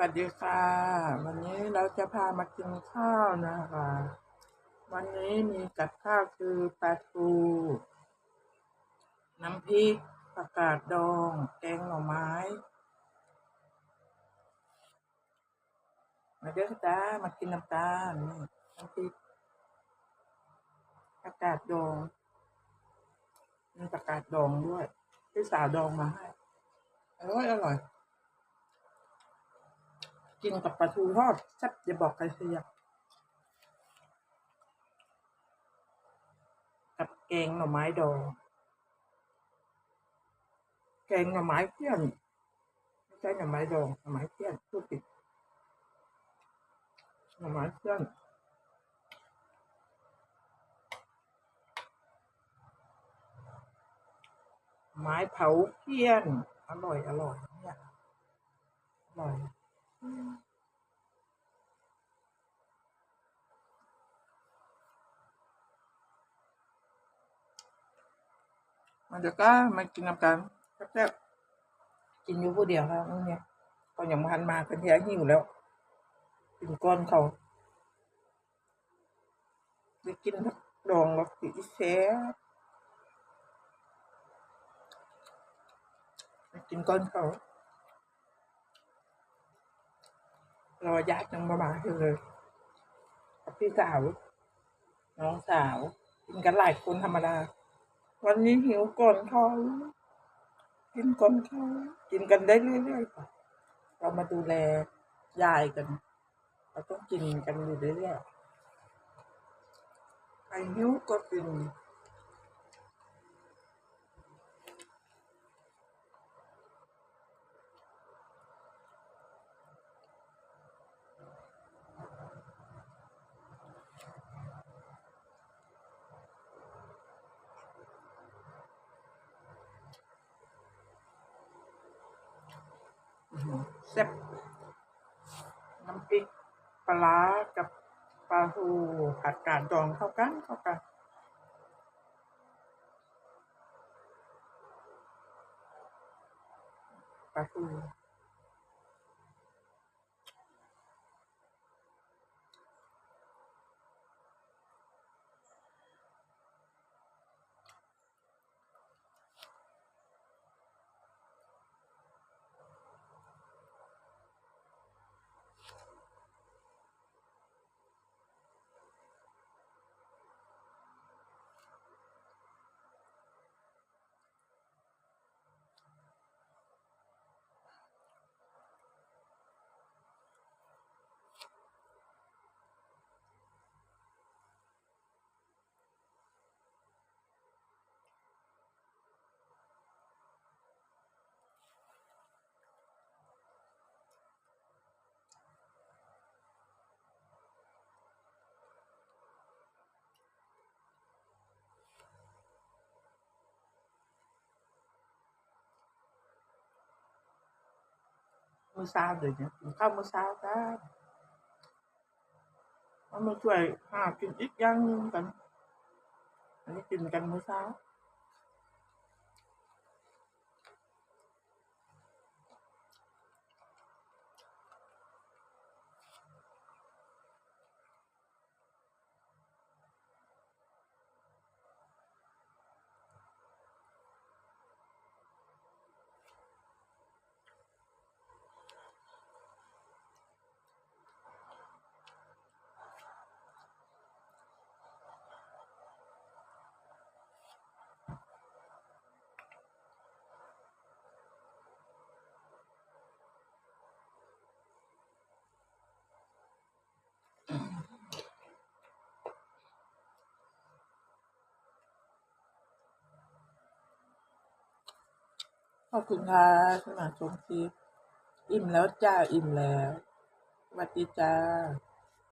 วัสดีค่ะ วันนี้เราจะพามากินข้าวนะคะ วันนี้มีกับข้าวคือปลาทู น้ำพริกผักกาดดอง แกงหน่อไม้ มาเด้อจ้ามากินน้ำตาลนี่น้ำพริกผักกาดดองมีผักกาดดองด้วยพี่สาวดองมาให้อร่อยอร่อย กินกับปลาทูทอดแซ่บอย่าบอกใครเสียกับแกงหน่อไม้ดองแกงหน่อไม้เพี้ยนไม่ใช่หน่อไม้ดองหน่อไม้เพี้ยนพูดผิดหน่อไม้เพี้ยนไม้เผาเพี้ยน อร่อย อร่อยเนี่ยอร่อย มันจะก็มากินน้ำกันแซ่บๆกินอยู่ผู้เดียวครับเนี่ยก็ยังพันมาเป็นแท้หิวแล้วกินก้อนเขาไปกินผักดองแล้วสีแซ่บกินก้อนเขารอ ญาติยังมามาอเลยพี่สาว น้องสาวกินกันหลายคนธรรมดา วันนี้หิวก่อนเขากินก่อนเขากินกันได้เรื่อยๆค่ะเรามาดูแลยายกัน เราต้องกินกันอยู่เรื่อยๆใครหิวก็กิน แซ่บน้ำพริกปลากับปลาทูผัดกาดดองเข้ากันเข้ากันปลาทู มื้อเช้าเดี๋ยวนี้กินข้าวมื้อเช้ากันเอามาช่วยหากินอีกอย่างหนึงกัน อันนี้กินกันมื้อเช้า ขอบคุณค่ะที่มาชมคลิป อิ่มแล้วจ้า อิ่มแล้วสวัสดีจ้า